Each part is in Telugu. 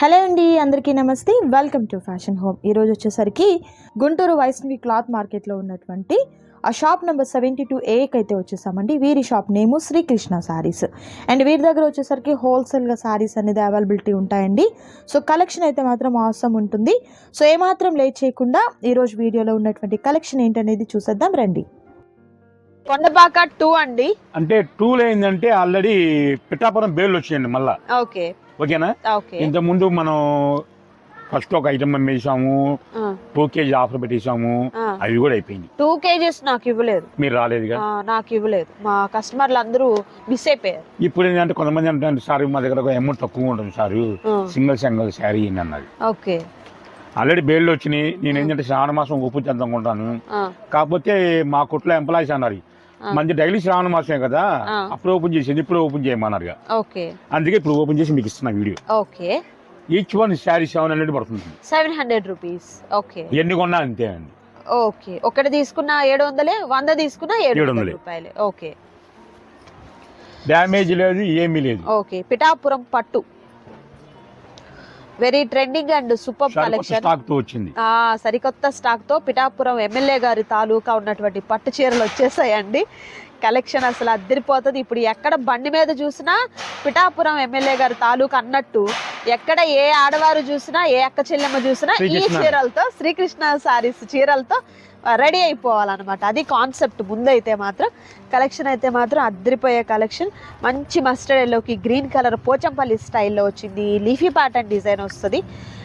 హలో అండి అందరికీ నమస్తే. వెల్కమ్ టు ఫ్యాషన్ హోమ్ ఈరోజు వచ్చేసరికి గుంటూరు వైష్ణవి క్లాత్ మార్కెట్లో ఉన్నటువంటి ఆ షాప్ నెంబర్ సెవెంటీ టూ ఏకి అయితే వచ్చేసామండి. వీరి shop name Srikrishna saris and వీరి దగ్గర వచ్చేసరికి హోల్సేల్గా శారీస్ అనేది అవైలబిలిటీ ఉంటాయండి. సో కలెక్షన్ అయితే మాత్రం అవసరం ఉంటుంది. సో ఏమాత్రం లేట్ చేయకుండా ఈరోజు వీడియోలో ఉన్నటువంటి కలెక్షన్ ఏంటనేది చూసేద్దాం రండి. కొండపాక టూ అండి. అంటే టూల్ ఏంటంటే ఆల్రెడీ పిఠాపురం బేళ్ళు వచ్చాయండి మళ్ళా. ఓకే. ఓకేనా? ఓకే. ఇంత ముందు మనం ఫస్ట్ ఒక ఐటమ్ అమ్మేసాము టూ కేజీ ఆఫర్ పెట్టేసాము అవి కూడా అయిపోయింది టూ కేజీస్ నాకు ఇవ్వలేదు. మీరు రాలేదుగా నాకు ఇవ్వలేదు. మా కస్టమర్లు అందరూ మిస్ అయిపోయారు. ఇప్పుడు ఏంటంటే కొంతమంది అంటే సార్ మా దగ్గర ఒక అమౌంట్ తక్కువ ఉంటుంది సార్. సింగిల్ సింగిల్ శారీ అన్నది ఓకే. ఆల్రెడీ బేళ్ళు వచ్చినాయి. నేను ఏంటంటే శ్రావణ మాసం ఉప్పు చేద్దాం కాకపోతే మా కుట్లో ఎంప్లాయీస్ అన్నారు. మంచి డైలీ శ్రావణ మాసమే కదా. అప్పుడు ఓపెన్ చేసింది ఇప్పుడు ఓపెన్ చేయమన్నారు ఓకే. అందుకే ఇప్పుడు ఓపెన్ చేసి మీకు ఇస్తున్నా video. Okay. Each one sari seven hundred పడుతుంది. Seven hundred rupees okay. ఎన్ని కొన్నా అంతే అండి. ఓకే. ఒకటి తీసుకున్న ఏడు వందలే వంద తీసుకున్న ఏడు వందలే. రూపాయలే. ఓకే. డ్యామేజ్ లేదు ఏమీ లేదు. ఓకే. పిఠాపురం పట్టు. Very trending and super collection. స్టాక్తో వచ్చింది. ఆ సరికొత్త స్టాక్తో పిఠాపురం ఎమ్మెల్యే గారి తాలూకా ఉన్నటువంటి పట్టు చీరలు వచ్చేసాయండి. కలెక్షన్ అసలు అద్దరిపోతుంది. ఇప్పుడు ఎక్కడ బండి మీద చూసినా పిఠాపురం ఎమ్మెల్యే గారి తాలూకా అన్నట్టు ఎక్కడ ఏ ఆడవారు చూసినా ఏ అక్క చెల్లెమ్మ చూసినా ఈ. చీరలతో శ్రీకృష్ణ సారీస్ చీరలతో రెడీ అయిపోవాలన్నమాట. అది కాన్సెప్ట్. ముందైతే మాత్రం కలెక్షన్ అయితే మాత్రం అద్దరిపోయే కలెక్షన్. మంచి మస్టర్డ్ ఎల్లోకి గ్రీన్ కలర్ పోచంపల్లి స్టైల్లో వచ్చింది. లీఫీ ప్యాటర్న్ డిజైన్ వస్తుంది.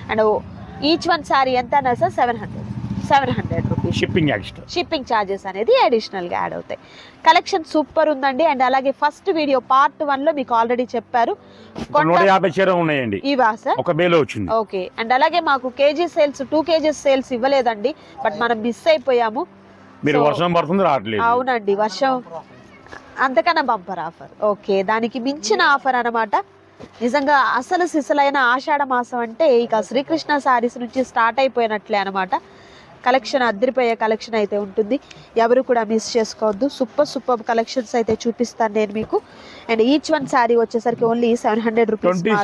అండ్ ఈచ్ వన్ శారీ ఎంత అన్నా sir seven hundred. Seven hundred rupees shipping extra shipping charges అనేది అడిషనల్గా యాడ్ అవుతాయి. కలెక్షన్ సూపర్ ఉందండి. అండ్ అలాగే ఫస్ట్ వీడియో పార్ట్ వన్లో మీకు ఆల్రెడీ చెప్పారు. నూట కొండ యాభై చీర ఉన్నాయండి. ఇవా సార్? ఒక వచ్చింది. ఓకే అండ్ అలాగే మాకు KG sales two KGs sales ఇవ్వలేదండి. బట్ మనం మిస్ అయిపోయాము. మీరు వర్షం పడుతుంది రావట్లేదు. అవునండి. వర్షం అంతకన్నా బంపర్ ఆఫర్ ఓకే దానికి మించిన ఆఫర్ అన్నమాట. నిజంగా అసలు సిసలైన ఆషాఢ మాసం అంటే ఇక శ్రీకృష్ణ శారీస్ నుంచి స్టార్ట్ అయిపోయినట్లే అనమాట కలెక్షన్ అద్దరిపోయే కలెక్షన్ అయితే ఉంటుంది. ఎవరు కూడా మిస్ చేసుకోవద్దు. సూపర్ సూపర్ కలెక్షన్స్ అయితే చూపిస్తాను నేను మీకు. అండ్ ఈచ్ వన్ శారీ వచ్చేసరికి only seven hundred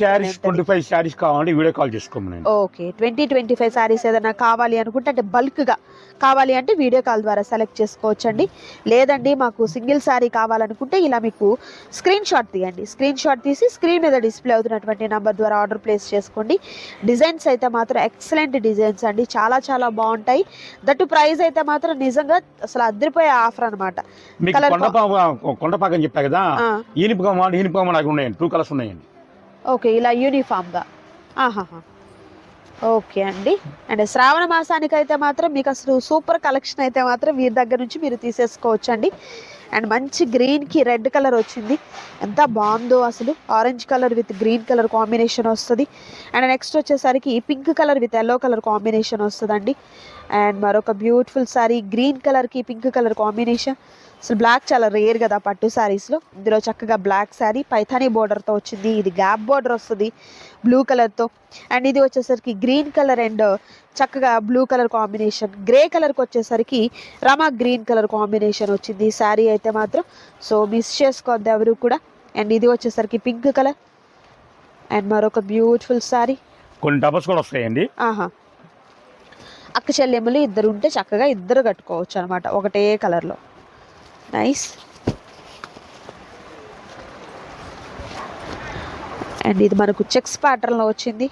saris twenty five saris కావాలంటే వీడియో కాల్ చేసుకోమని okay twenty twenty five saris ఏదైనా కావాలి అనుకుంటే అంటే బల్క్గా కావాలి అంటే వీడియో కాల్ ద్వారా సెలెక్ట్ చేసుకోవచ్చండి. లేదండి మాకు సింగిల్ శారీ కావాలనుకుంటే ఇలా మీకు స్క్రీన్ షాట్ తీయండి. స్క్రీన్ షాట్ తీసి స్క్రీన్ మీద డిస్ప్లే అవుతున్నటువంటి నెంబర్ ద్వారా ఆర్డర్ ప్లేస్ చేసుకోండి. డిజైన్స్ అయితే మాత్రం ఎక్సలెంట్ డిజైన్స్ అండి. చాలా చాలా బాగుంటాయి. దట్టు ప్రైస్ అయితే మాత్రం నిజంగా అసలు అద్దరిపోయే ఆఫర్ అనమాట కొండపాక అని చెప్పా కదా? ఈనిపకం ఈనిపకం నాకు ఉన్నాయండి. టూ కలర్స్ ఉన్నాయండి. ఓకే ఇలా యూనిఫామ్గా ఆహాహా. ఓకే అండి. అండ్ శ్రావణ మాసానికి అయితే మాత్రం మీకు అసలు సూపర్ కలెక్షన్ అయితే మాత్రం వీరి దగ్గర నుంచి మీరు తీసేసుకోవచ్చు అండి అండ్ మంచి గ్రీన్కి రెడ్ కలర్ వచ్చింది. ఎంత బాగుందో అసలు. Orange colour with green colour combination వస్తుంది. అండ్ నెక్స్ట్ వచ్చేసరికి pink colour with yellow colour combination వస్తుందండి. అండ్ మరొక బ్యూటిఫుల్ సారీ గ్రీన్ కలర్కి పింక్ కలర్ కాంబినేషన్ అసలు బ్లాక్ చాలా రేర్ కదా పట్టు శారీస్లో ఇందులో చక్కగా బ్లాక్ శారీ పైథానీ బోర్డర్తో వచ్చింది. ఇది గ్యాప్ బోర్డర్ వస్తుంది. బ్లూ కలర్తో అండ్ ఇది వచ్చేసరికి గ్రీన్ కలర్ అండ్ చక్కగా బ్లూ కలర్ కాంబినేషన్ గ్రే కలర్కి వచ్చేసరికి రమా గ్రీన్ కలర్ కాంబినేషన్ వచ్చింది. శారీ అయితే మాత్రం సో మిస్ చేసుకోవద్దు ఎవరు కూడా. అండ్ ఇది వచ్చేసరికి పింక్ కలర్ అండ్ మరొక బ్యూటిఫుల్ శారీ కొన్ని డబల్స్ కూడా వస్తాయండి. ఆహా. అక్క చెల్లెమ్మలు ఇద్దరు ఉంటే చక్కగా ఇద్దరు కట్టుకోవచ్చు అనమాట ఒకటే కలర్లో నైస్ అండ్ ఇది మనకు చెక్స్ ప్యాటర్న్లో వచ్చింది.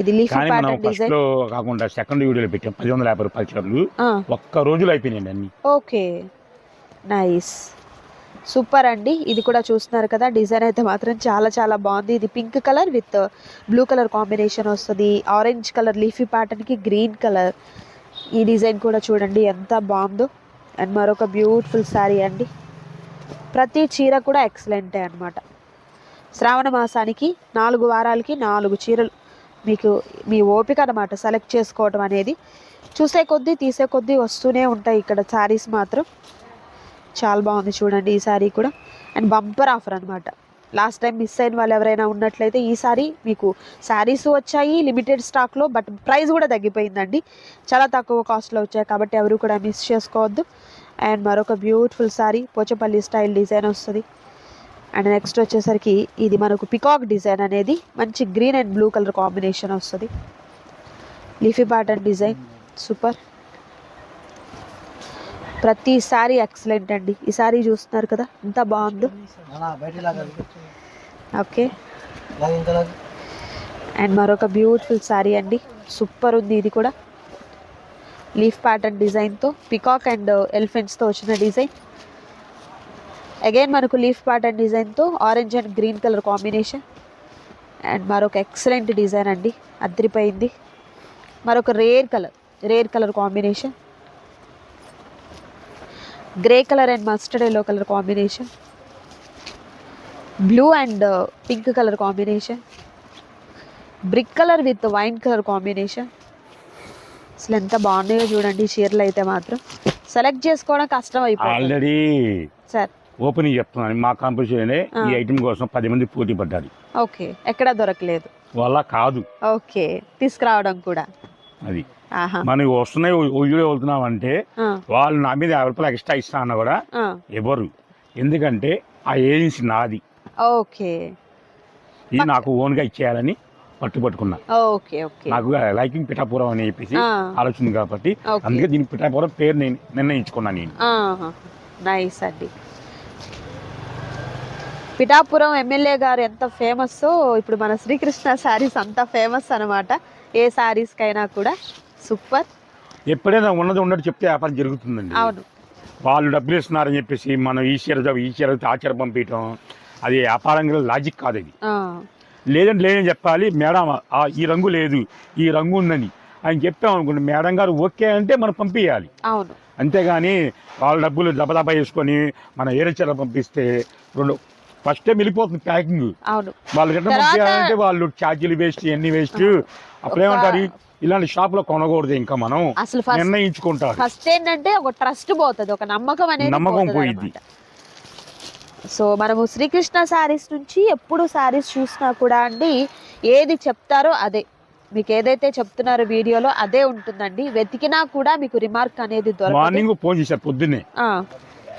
ఇది లీఫ్ ప్యాటర్న్ డిజైన్. లో కాకుండా సెకండ్ వీడియోలో పెట్టాం. పది వందల యాభై రూపాయల చీరలు ఒక్క రోజులో అయిపోయినాయండి అన్ని. ఓకే. నైస్. సూపర్ అండి. ఇది కూడా చూస్తున్నారు కదా డిజైన్ అయితే మాత్రం చాలా చాలా బాగుంది. ఇది pink colour with blue colour combination వస్తుంది. ఆరెంజ్ కలర్ లీఫీ ప్యాటర్న్కి గ్రీన్ కలర్. ఈ డిజైన్ కూడా చూడండి ఎంత బాగుందో. అండ్ మరొక బ్యూటిఫుల్ శారీ అండి. ప్రతి చీర కూడా ఎక్సలెంటే అనమాట శ్రావణ మాసానికి నాలుగు వారాలకి నాలుగు చీరలు. మీకు మీ ఓపిక అనమాట సెలెక్ట్ చేసుకోవడం అనేది. చూసే కొద్దీ తీసే కొద్దీ వస్తూనే ఉంటాయి ఇక్కడ శారీస్ మాత్రం. చాలా బాగుంది చూడండి ఈ శారీ కూడా. అండ్ బంపర్ ఆఫర్ అనమాట లాస్ట్ టైం మిస్ అయిన వాళ్ళు ఎవరైనా ఉన్నట్లయితే ఈ సారీ మీకు శారీస్ వచ్చాయి లిమిటెడ్ స్టాక్లో బట్ ప్రైస్ కూడా తగ్గిపోయిందండి. చాలా తక్కువ కాస్ట్లో వచ్చాయి కాబట్టి ఎవరు కూడా మిస్ చేసుకోవద్దు. అండ్ మరొక beautiful sari Pochampally style design వస్తుంది. అండ్ నెక్స్ట్ వచ్చేసరికి ఇది మనకు పికాక్ డిజైన్ అనేది మంచి green and blue colour combination వస్తుంది. లీఫీ ప్యాటర్న్ డిజైన్ సూపర్ ప్రతి సారీ ఎక్సలెంట్ అండి. ఈ సారీ చూస్తున్నారు కదా? ఎంత బాగుందో. ఓకే అండ్ మరొక బ్యూటిఫుల్ సారీ అండి. సూపర్ ఉంది ఇది కూడా. లీఫ్ ప్యాటర్న్ డిజైన్తో పికాక్ అండ్ ఎలిఫెంట్స్తో వచ్చిన డిజైన్ అగైన్ మనకు లీఫ్ ప్యాటర్న్ డిజైన్తో orange and green colour combination and మరొక ఎక్సలెంట్ డిజైన్ అండి. అద్దరిపోయింది మరొక rare colour rare colour combination grey colour and mustard yellow colour combination blue and pink colour combination brick colour with wine colour combination అసలు ఎంత బాగున్నాయో చూడండి చీరలు అయితే మాత్రం. సెలెక్ట్ చేసుకోవడం కష్టం అయిపోయింది ఆల్రెడీ సార్ ఓపెనింగ్ చెప్తున్నాను. మా కాంపిటీషన్. ఈ ఐటమ్ కోసం పది మంది పోటీ పడ్డారు. ఓకే. ఎక్కడా దొరకలేదు. వాళ్ళ కాదు. ఓకే. తీసుకురావడం కూడా. అది. మనకి వస్తున్నాయి వెళ్తున్నాం అంటే వాళ్ళు నా మీద యాభై రూపాయలు ఎక్స్ట్రా ఇస్తా అన్న కూడా ఎవరు ఎందుకంటే ఆ ఏజెన్సీ నాది. ఓకే. ఇది నాకు ఓన్గా ఇచ్చేయాలని పట్టుపట్టుకున్నా నాకు లైకింగ్ పిఠాపురం అని చెప్పేసి. ఆలోచన కాబట్టి. అందుకే దీనికి పిఠాపురం పేరు నేను నిర్ణయించుకున్నాను నేను. నైస్ అండి. పిఠాపురం ఎమ్మెల్యే గారు ఎంత ఫేమస్ ఇప్పుడు మన శ్రీకృష్ణ శారీస్ అంత ఫేమస్ అనమాట ఏ శారీస్కైనా కూడా సూపర్ ఎప్పుడైనా ఉన్నది ఉన్నట్టు చెప్తే వ్యాపారం జరుగుతుందండి. అవును. వాళ్ళు డబ్బులు ఇస్తున్నారని చెప్పేసి మనం ఈ చీర చ- ఈ చీర ఆ చీర పంపించడం అది వ్యాపారంగా లాజిక్ కాదు అది. లేదంటే లేదని చెప్పాలి మేడం ఈ రంగు లేదు ఈ రంగు ఉందని. అని చెప్పాం అనుకోండి మేడం గారు ఓకే అంటే మనం పంపించాలి అవును. అంతేగాని వాళ్ళ డబ్బులు దబదబా వేసుకొని మన ఏరే చీర పంపిస్తే రెండు ఫస్టే వెళ్ళిపోతుంది ప్యాకింగ్. అవును. వాళ్ళు పంపించాలంటే వాళ్ళు ఛార్జీలు వేస్ట్ ఎన్ని వేస్ట్. అప్పుడు ఏమంటారు ఇలాంటి షాప్లో కొనకూడదు ఇంకా మనం. అసలు ఫస్ట్ నిర్ణయించుకుంటారు. ఫస్ట్ ఏంటంటే ఒక ట్రస్ట్ పోతుంది ఒక నమ్మకం అనేది నమ్మకం. అన్నమాట. సో మనము శ్రీకృష్ణ శారీస్ నుంచి ఎప్పుడు శారీస్ చూసినా కూడా అండి ఏది చెప్తారో అదే. మీకు ఏదైతే చెప్తున్నారో వీడియోలో అదే ఉంటుందండి. వెతికినా కూడా మీకు రిమార్క్ అనేది దొరకదు. మార్నింగ్ ఫోన్ చేశారు పొద్దున్నే. ఆ,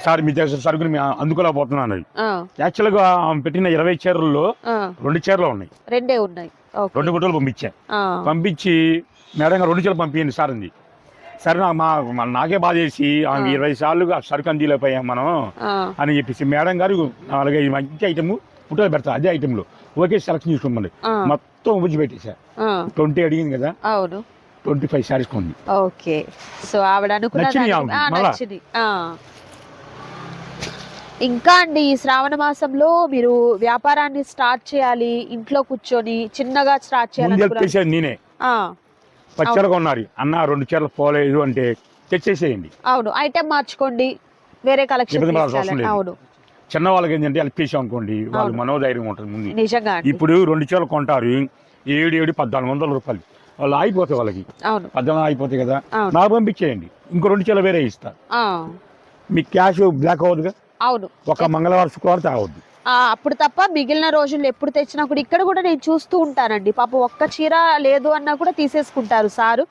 సార్ మీ దగ్గర సరుకుని మేము అందుకోలేకపోతున్నాను. ఆ, యాక్చువల్గా ఆమె పెట్టిన ఇరవై చీరల్లో రెండు చీరలు ఉన్నాయి. రెండే ఉన్నాయి. రెండు గుట్టలు పంపించాను ఆ, పంపించి మేడం రెండు చీరలు పంపించండి సార్ అంది. సరే మా నాకే బాధ చేసి ఆమె. ఇరవై సార్లు సరుకు అందిలేకపోయాం మనం అని చెప్పేసి మేడం గారు నాలుగైదు మంచి ఐటమ్ ఫోటోలు పెడతా అదే ఐటెంలో. ఓకే సెలెక్షన్ చేసుకోమని ఆ, మొత్తం పెట్టేశా. ఆ, ట్వంటీ అడిగింది కదా? అవును. ట్వంటీ ఫైవ్ శారీస్ కొంది ఓకే. సో ఆవిడ అనుకున్న నచ్చినాయి దానికి- ఆవిడకి, ఆ, మళ్ళా. నచ్చినాయి. ఆ. ఇంకా అండి ఈ శ్రావణ మాసంలో మీరు వ్యాపారాన్ని స్టార్ట్ చేయాలి ఇంట్లో కూర్చొని చిన్నగా స్టార్ట్ తెచ్చేది నేనే. చీరలు కొన్నారు. అన్న రెండు చీరలు పోలేదు అంటే తెచ్చేసేయండి. అవును. ఐటెం మార్చుకోండి వేరే కలెక్షన్. అవును. చిన్న వాళ్ళకి ఏంటంటే తీసాం అనుకోండి వాళ్ళు. మనోధైర్యం ఉంటుంది ముందు. నిజంగా. ఇప్పుడు రెండు చీరలు కొంటారు ఏడు ఏడు పద్నాలుగు వందల రూపాయలు. వాళ్ళు ఆగిపోతాయి వాళ్ళకి. అవును. పద్నాలుగు ఆగిపోతాయి కదా. నాకు పంపించేయండి. ఇంకో రెండు చీరలు వేరే ఇస్తా. ఆ, మీకు క్యాష్ బ్లాక్ అవ్వదుగా? అవును. ఒక మంగళవారం శుక్రవారం తాగవద్దు ఆ, అప్పుడు తప్ప మిగిలిన రోజుల్లో ఎప్పుడు తెచ్చినా కూడా ఇక్కడ కూడా నేను చూస్తూ ఉంటానండి. పాప ఒక్క చీర లేదు అన్నా కూడా తీసేసుకుంటారు సారు.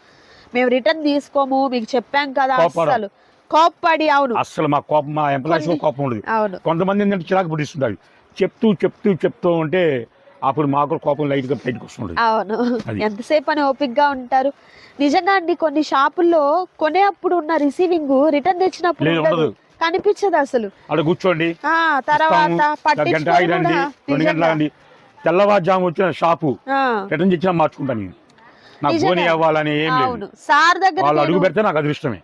మేము రిటర్న్ తీసుకోము మీకు చెప్పాం కదా కోపడం. అసలు కోప్పడి అవును. అస్సలు మా కోపం మా ఎంప్లాయీస్ కోపం ఉండదు. అవును. కొంతమంది ఏంటంటే చిరాకు పుట్టిస్తుంటారు. చెప్తూ చెప్తూ చెప్తూ ఉంటే అప్పుడు మాకు కోపం లైట్గా బయటకు వస్తుంటుంది. అవును. ఎంతసేపు అని ఓపిక్గా ఉంటారు. నిజంగా అండి కొన్ని షాపుల్లో కొనే అప్పుడు ఉన్న రిసీవింగ్ రిటర్న్ తెచ్చినప్పుడు. ఉండదు. కనిపించదు అసలు. అక్కడ కూర్చోండి. తర్వాత. గంట ఆగిరండి. రెండు గంటలు. ఆగండి. తెల్లవారుజాము వచ్చిన షాపు. రిటర్న్ తెచ్చినా మార్చుకుంటాను నేను. నాకు అవ్వాలని ఏం లేదు. సార్ దగ్గర వాళ్ళు అడుగు పెడితే నాకు అదృష్టమే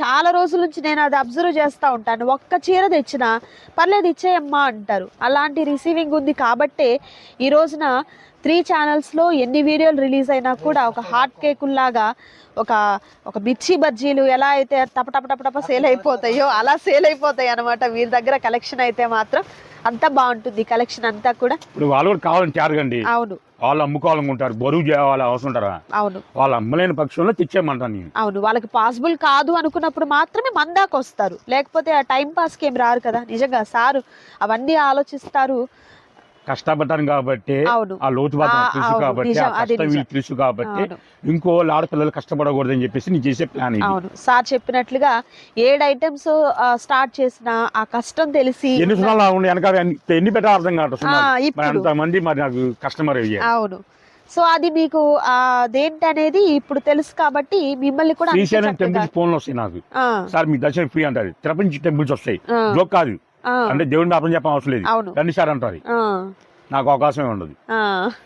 చాలా రోజుల నుంచి నేను అది అబ్జర్వ్ చేస్తూ ఉంటాను. ఒక్క చీర తెచ్చినా పర్లేదు ఇచ్చేయమ్మా అంటారు. అలాంటి రిసీవింగ్ ఉంది కాబట్టే ఈ రోజున త్రీ ఛానల్స్లో ఎన్ని వీడియోలు రిలీజ్ అయినా కూడా ఒక హాట్ కేకుల్లాగా ఒక ఒక మిర్చి బజ్జీలు ఎలా అయితే టప టప టప టప సేల్ అయిపోతాయో అలా సేల్ అయిపోతాయి అనమాట వీరి దగ్గర కలెక్షన్ అయితే మాత్రం అంతా బాగుంటుంది కలెక్షన్ అంతా కూడా. ఇప్పుడు వాళ్ళు కూడా కావాలని తేరగండి అవును. వాళ్ళు అమ్ముకోవాలనుకుంటారు బరువు చేయాలి అవసరం ఉంటారా అవును. వాళ్ళు అమ్మలేని పక్షంలో తెచ్చేయమంటాను నేను. అవును వాళ్ళకి పాసిబుల్ కాదు అనుకున్నప్పుడు మాత్రమే మన దాకా వస్తారు లేకపోతే ఆ టైం పాస్కి ఏం రారు కదా నిజంగా సారు. అవన్నీ ఆలోచిస్తారు. కష్టపడ్డాను కాబట్టి. ఆ లోతు బాధ తెలుసు. కాబట్టి ఆ కష్టం నిజం. వీళ్ళకి తెలుసు కాబట్టి. ఇంకో వాళ్ళ ఆడపిల్లలు కష్టపడకూడదని చెప్పేసి నేను చేసే ప్లాన్ అవును. సార్ చెప్పినట్లుగా ఏడు ఐటమ్స్ స్టార్ట్ చేసిన ఆ కష్టం తెలిసి ఎన్ని సున్నాలు వెనక ఎన్ని- పెట్టా అర్థం కాదు ఇప్పుడు. అంతమంది మరి నాకు కస్టమర్ అయ్యారు. అవును. సో అది మీకు ఆ, అదేంటి అనేది ఇప్పుడు తెలుసు కాబట్టి మిమ్మల్ని కూడా అంతే శ్రీశైలం టెంపుల్స్ ఫోన్లు వస్తాయి నాకు. సార్ మీ దర్శనం ఫ్రీ అంటారు. తిరుపతి టెంపుల్స్ వస్తాయి. జోక్ కాదు. అంటే దేవుడిని అర్థం చెప్పడం అవసరం లేదు. రండి సార్ అంటారు. నాకు అవకాశమే ఉండదు.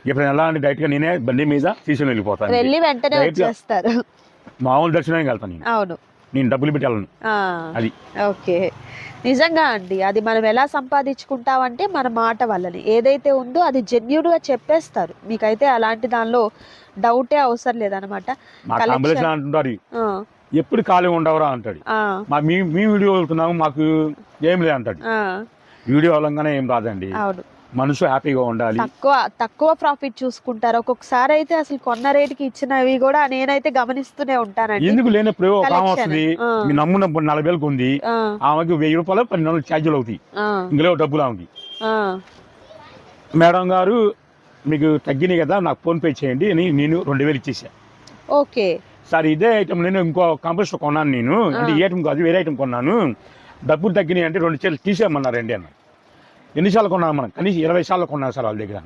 ఇప్పుడు ఎలా అంటే డైరెక్ట్గా నేనే బండి మీద శ్రీశైలం వెళ్ళిపోతాను. వెళ్ళి వెంటనే. వచ్చేస్తారు. మామూలు దర్శనానికి వెళ్తాను నేను. అవును. నేను డబ్బులు పెట్టి వెళ్ళను. ఆ, అది. ఓకే. నిజంగా అండి అది మనం ఎలా సంపాదించుకుంటామంటే మన మాట వల్లనే. ఏదైతే ఉందో అది జెన్యున్గా చెప్పేస్తారు. మీకైతే అలాంటి దానిలో డౌటే అవసరం లేదనమాట ఎప్పుడు ఖాళీ ఉండవరా అంటాడు. మా మీ మీ వీడియో వెళ్తున్నాము మాకు ఏం లేదు అంటాడు. వీడియో వెళ్ళంగానే ఏం రాదండి. మనసు హ్యాపీగా ఉండాలి. తక్కువ తక్కువ ప్రాఫిట్ చూసుకుంటారు. ఒక్కొక్కసారి అయితే అసలు కొన్న రేటుకి ఇచ్చినవి కూడా నేనైతే గమనిస్తూనే ఉంటానండి. ఎందుకు లేనప్పుడు ఒక ఆమె. వస్తుంది. మీ నమ్మున నలభై వేలకు ఉంది. ఆమెకి వెయ్యి రూపాయలు పన్నెండు వందలు ఛార్జీలు అవుతాయి. ఇందులో డబ్బులు ఆమెకి. మేడం గారు మీకు తగ్గినాయి కదా నాకు ఫోన్ పే చేయండి అని నేను రెండు వేలు ఇచ్చేసా. ఓకే. సార్ ఇదే ఐటమ్ నేను ఇంకో కంపెనీలో కొన్నాను నేను. అంటే ఈ ఐటమ్ కాదు వేరే ఐటమ్ కొన్నాను. డబ్బులు తగ్గినాయి అంటే రెండు చీరలు తీసేయమన్నారండి అన్న. ఎన్నిసార్లు కొన్నాం మనం? కనీసం ఇరవై సార్లు కొన్నాం సార్ వాళ్ళ దగ్గర.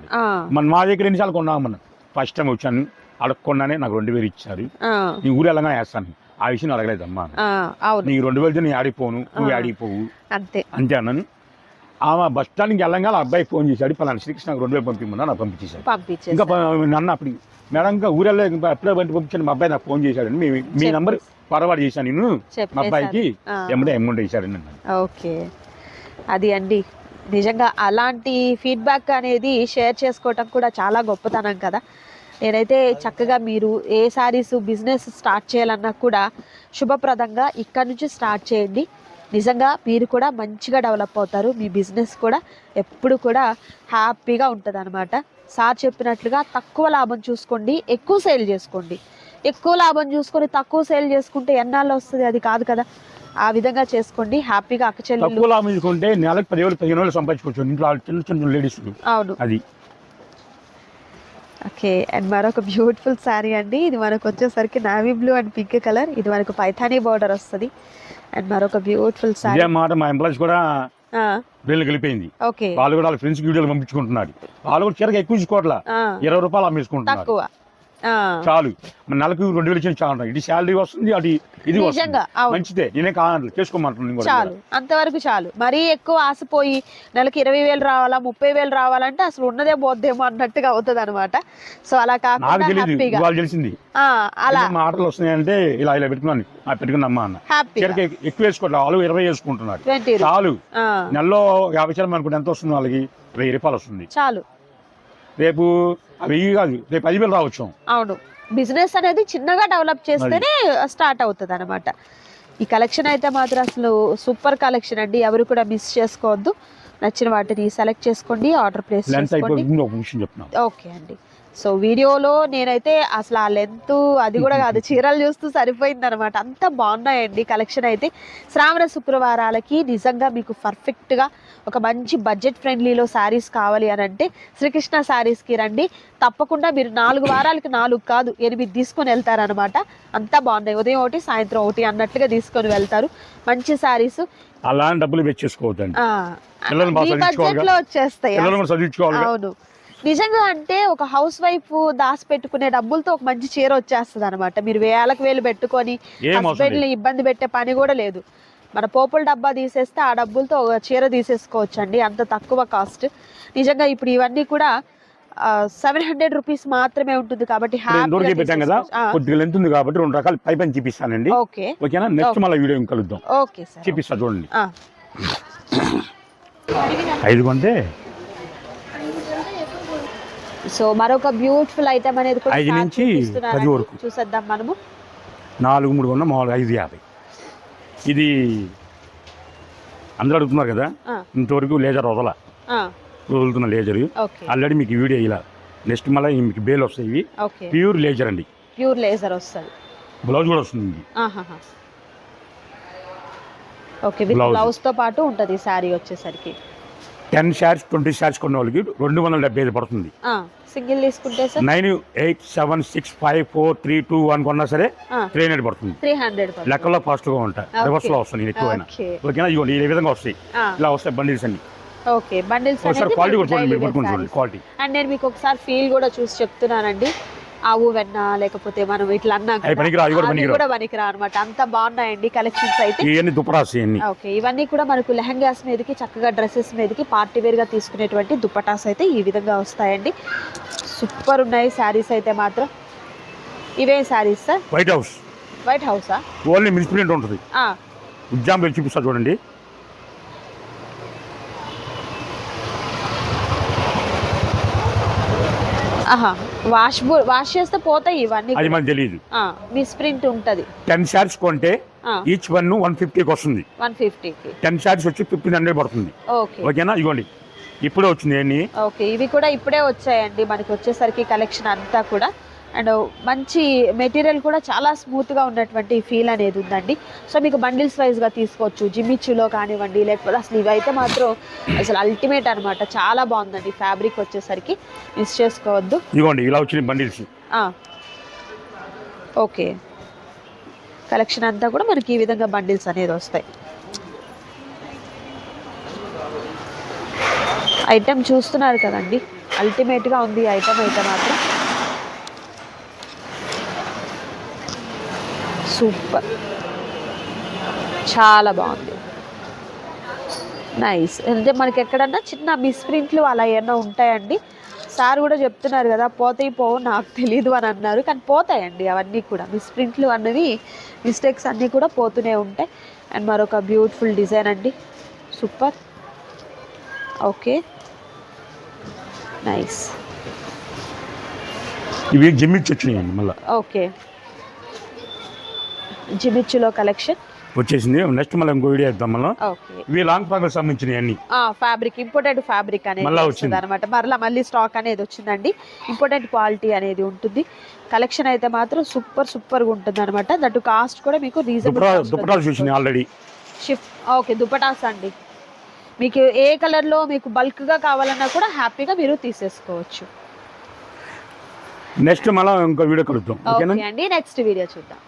మన మా దగ్గర ఎన్నిసార్లు కొన్నాం మనం? ఫస్ట్ టైం వచ్చాను. అడగకుండానే నాకు రెండు వేలు ఇచ్చారు. నీ ఊరు వెళ్ళగా వేస్తాను. ఆ విషయం అడగలేదమ్మా. నీకు రెండు వేలతో నేను ఆడిపోను నువ్వు. ఆడిపోవు అంతే. అంతే అన్నాను. ఆమె బస్ స్టాండ్కి వెళ్ళంగా అబ్బాయి ఫోన్ చేశాడు పలానా శ్రీకృష్ణ రెండు వేలు పంపిమ్మన్నా నాకు పంపించేశాడు. ఇంకా నన్ను అప్పుడు మేడం ఇంకా ఊరెళ్ళే ఎప్పుడే బండి పంపించాను మా అబ్బాయి నాకు ఫోన్ చేశాడు మీ మీ. నంబర్ ఫార్వర్డ్ చేశాను నేను. మా. అబ్బాయికి. ఎమ్మడే అమౌంట్ వేశాడని అన్నాను ఓకే. అది అండి. నిజంగా అలాంటి ఫీడ్బ్యాక్ అనేది షేర్ చేసుకోవటం కూడా చాలా గొప్పతనం కదా. నేనైతే చక్కగా మీరు ఏ శారీస్ బిజినెస్ స్టార్ట్ చేయాలన్నా కూడా శుభప్రదంగా ఇక్కడ నుంచి స్టార్ట్ చేయండి. నిజంగా మీరు కూడా మంచిగా డెవలప్ అవుతారు. మీ బిజినెస్ కూడా ఎప్పుడు కూడా హ్యాపీగా ఉంటుంది అనమాట సార్ చెప్పినట్లుగా తక్కువ లాభం చూసుకోండి ఎక్కువ సేల్ చేసుకోండి. ఎక్కువ లాభం చూసుకొని తక్కువ సేల్ చేసుకుంటే ఎన్నాళ్ళు వస్తుంది? అది కాదు కదా. ఆ విధంగా చేసుకోండి. హ్యాపీగా అక్క చెల్లెళ్ళు తక్కువ లాభం నెలకు పదివేలు పదిహేను వేలు సంపాదించుకోవచ్చు. ఇంట్లో చిన్న చిన్న లేడీస్ అవును. అది. ఓకే అండ్ మరొక బ్యూటిఫుల్ శారీ అండి. ఇది మనకు వచ్చేసరికి navy blue and pink colour ఇది మనకు పైథానీ బార్డర్ వస్తుంది. అండ్ మరొక బ్యూటిఫుల్ శారీ మాట మా ఎంప్లాయీస్ కూడా వీళ్ళు ఓకే. వాళ్ళు కూడా వాళ్ళ ఫ్రెండ్స్ వీడియోలు పంపించుకుంటున్నారు. వాళ్ళు కూడా చీరగా ఎక్కువ తీసుకోవట్లా. ఇరవై రూపాయలు అమ్మేసుకుంటున్నారు. చాలు. మన నెలకు రెండు వేలు ఇచ్చిన చాలు ఇది శాలరీ వస్తుంది అది ఇది మంచిదే. నేనే కావాలి చేసుకోమంటున్నాను. చాలు. అంతవరకు చాలు. మరీ ఎక్కువ ఆశపోయి నెలకి ఇరవై వేలు రావాలా ముప్పై వేలు రావాలంటే అసలు ఉన్నదే పోద్దేమో అన్నట్టుగా అవుతుంది అనమాట సో అలా కాకుండా తెలిసింది. అలా. మా ఆటలు వస్తున్నాయంటే ఇలా ఇలా పెట్టుకున్నాను. ఆ పెట్టుకున్నమ్మా అన్న. ఎక్కువ వేసుకోవట్లేదు వాళ్ళు ఇరవై వేసుకుంటున్నారు చాలు. నెలలో యాభై చీరలు అనుకుంటే ఎంత వస్తుంది వాళ్ళకి? వెయ్యి రూపాయలు వస్తుంది. చాలు. రేపు వెయ్యి కాదు రేపు పది వేలు రావచ్చు. అవును. బిజినెస్ అనేది చిన్నగా డెవలప్ చేస్తేనే స్టార్ట్ అవుతుంది అనమాట ఈ కలెక్షన్ అయితే మాత్రం అసలు సూపర్ కలెక్షన్ అండి. ఎవరు కూడా మిస్ చేసుకోవద్దు. నచ్చిన వాటిని సెలెక్ట్ చేసుకోండి ఆర్డర్ ప్లేస్ ఓకే అండి. సో వీడియోలో నేనైతే అసలు ఆ లెంత్ అది కూడా కాదు చీరలు చూస్తూ సరిపోయింది అనమాట అంత బాగున్నాయండి కలెక్షన్ అయితే. శ్రావణ శుక్రవారాలకి నిజంగా మీకు పర్ఫెక్ట్గా ఒక మంచి బడ్జెట్ ఫ్రెండ్లీలో శారీస్ కావాలి అని అంటే శ్రీకృష్ణ శారీస్కి రండి. తప్పకుండా మీరు నాలుగు వారాలకి నాలుగు కాదు ఎనిమిది తీసుకొని వెళ్తారనమాట అంతా బాగున్నాయి. ఉదయం ఒకటి సాయంత్రం ఒకటి అన్నట్లుగా తీసుకొని వెళ్తారు. మంచి శారీస్. అలా డబ్బులు వెచ్చేసుకోవద్దండి వచ్చేస్తాయి? అవును. నిజంగా అంటే ఒక హౌస్ వైఫ్ దాసి పెట్టుకునే డబ్బులతో ఒక మంచి చీర వచ్చేస్తుంది అనమాట మీరు వేలకు వేలు పెట్టుకొని ఏం అవసరం హస్బెండ్ లేదు. ఇబ్బంది పెట్టే పని కూడా లేదు. మన పోపుల డబ్బా తీసేస్తే ఆ డబ్బులతో ఒక చీర తీసేసుకోవచ్చు అండి అంత తక్కువ కాస్ట్. నిజంగా ఇప్పుడు ఇవన్నీ కూడా సెవెన్ హండ్రెడ్ రూపీస్ మాత్రమే ఉంటుంది కాబట్టి ఇంతవరకు పెట్టాం కదా కొద్దిగా లెంత్ ఉంది కాబట్టి రెండు రకాల పై పైన చూపిస్తానండి. ఓకే. ఓకేనా? నెక్స్ట్ మళ్ళీ వీడియో కలుద్దాం. Okay sir. చూపిస్తా చూడండి. ఐదు కొంటే? సో మరొక బ్యూటిఫుల్ ఐటమ్ అనేది కూడా ఐదు సార్ నుంచి. పది వరకు. చూసేద్దాం మనము. నాలుగు మూడు కొన్న మామూలుగా ఐదు యాభై. ఇది అందరూ అడుగుతున్నారు కదా? ఇంతవరకు లేజర్ వదల. వదులుతున్న లేజర్. ఆల్రెడీ మీకు వీడియో ఇలా నెక్స్ట్ మళ్ళీ మీకు బేల్ వస్తాయి ఇవి. ప్యూర్ లేజర్ అండి. ప్యూర్ లేజర్ వస్తుంది. బ్లౌజ్ కూడా వస్తుంది. ఓకే. బ్లౌజ్. తో పాటు ఉంటుంది శారీ వచ్చేసరికి. టెన్ షార్ట్స్ ట్వంటీ షార్ట్స్ కొన్న వాళ్ళకి రెండు వందల డెబ్బై ఐదు పడుతుంది. సింగిల్ తీసుకుంటే sir? Nine eight seven six five four three two one కొన్నా సరే. త్రీ హండ్రెడ్ పడుతుంది. త్రీ హండ్రెడ్ లెక్కలో ఫాస్ట్గా ఉంటాయి. Okay. రివర్స్లో వస్తాయి నేను ఎక్కువైనా. ఓకే. ఓకేనా? ఇవ్వండి ఈ విధంగా వస్తాయి. ఇలా వస్తాయి బండిల్స్ అన్ని. ఓకే బండిల్స్ క్వాలిటీ కూడా చూడండి క్వాలిటీ. అండ్ నేను మీకు ఒకసారి ఫీల్ కూడా చూసి చెప్తున్నానండి. ఆవు వెన్న లేకపోతే మనం ఇట్లా అన్నాం కూడా పనికిరా అనమాట అంత బాగున్నాయండి కలెక్షన్స్ అయితే. ఓకే ఇవన్నీ కూడా మనకు లెహంగాస్ మీదకి చక్కగా డ్రెస్సెస్ మీదకి పార్టీ వేర్గా తీసుకునేటువంటి దుపటాస్ అయితే ఈ విధంగా వస్తాయండి. సూపర్ ఉన్నాయి శారీస్ అయితే మాత్రం. ఇవే saris sir? White house white హౌసా ఓన్లీ ఉంటుంది. ఎగ్జాంపుల్ చూపిస్తా చూడండి. ఆహా. వాష్ వాష్ చేస్తే పోతాయి ఇవన్నీ అది మనకు తెలియదు మిస్ ప్రింట్ ఉంటది. టెన్ షార్ట్స్ కొంటే ఈచ్ వన్ వన్ ఫిఫ్టీకి వస్తుంది. వన్ ఫిఫ్టీకి టెన్ షార్ట్స్ వచ్చి ఫిఫ్టీన్ హండ్రెడ్ పడుతుంది. ఓకే. ఓకేనా? ఇవ్వండి ఇప్పుడే వచ్చింది అన్ని. ఓకే ఇవి కూడా ఇప్పుడే వచ్చాయండి. మనకి వచ్చేసరికి కలెక్షన్ అంతా కూడా. అండ్ మంచి మెటీరియల్ కూడా చాలా స్మూత్గా ఉన్నటువంటి ఫీల్ అనేది ఉందండి. సో మీకు బండిల్స్ వైజ్గా తీసుకోవచ్చు. జిమ్మిచ్చులో కానివ్వండి లేకపోతే అసలు ఇవైతే మాత్రం అసలు అల్టిమేట్ అనమాట చాలా బాగుందండి. ఫ్యాబ్రిక్ వచ్చేసరికి మిస్ చేసుకోవద్దు. ఇవ్వండి ఇలా వచ్చిన బండిల్స్. ఓకే కలెక్షన్ అంతా కూడా మనకి ఈ విధంగా బండిల్స్ అనేది వస్తాయి. ఐటెం చూస్తున్నారు కదండి. అల్టిమేట్గా ఉంది ఐటెం అయితే మాత్రం. సూపర్. చాలా బాగుంది. నైస్. అంటే మనకి ఎక్కడన్నా చిన్న మిస్ప్రింట్లు అలా ఏమన్నా ఉంటాయండి? సార్ కూడా చెప్తున్నారు కదా పోతాయి పోవు నాకు తెలియదు అని అన్నారు. కానీ పోతాయండి అవన్నీ కూడా. మిస్ప్రింట్లు అన్నవి మిస్టేక్స్ అన్నీ కూడా పోతూనే ఉంటాయి. అండ్ మరొక బ్యూటిఫుల్ డిజైన్ అండి. సూపర్. ఓకే. నైస్. ఇవి జిమ్మిచ్చి వచ్చినాయండి మళ్ళీ. ఓకే. జిమిచ్చులో కలెక్షన్ వచ్చేసింది. నెక్స్ట్ మళ్ళీ ఇంకో వీడియో ఇద్దాం మళ్ళీ. ఓకే ఇవి లాంగ్ ఫ్రాక్ సంబంధించినవి అన్ని. ఫ్యాబ్రిక్ ఇంపోర్టెడ్ ఫ్యాబ్రిక్ అనేది మళ్ళా వచ్చింది. అనమాట మరలా మళ్ళీ స్టాక్ అనేది వచ్చిందండి. ఇంపోర్టెడ్ క్వాలిటీ అనేది ఉంటుంది. కలెక్షన్ అయితే మాత్రం సూపర్ సూపర్గా ఉంటుంది అనమాట దట్ కాస్ట్ కూడా మీకు రీజనబుల్ దుప్పటాలు చూసినాయి ఆల్రెడీ షిఫ్ట్ ఓకే దుపటాస్ అండి. మీకు ఏ కలర్లో మీకు బల్క్గా కావాలన్నా కూడా హ్యాపీగా మీరు తీసేసుకోవచ్చు. నెక్స్ట్ మళ్ళీ ఇంకో వీడియో కలుద్దాం. ఓకేనా? ఓకే అండి. నెక్స్ట్ వీడియో చూద్దాం.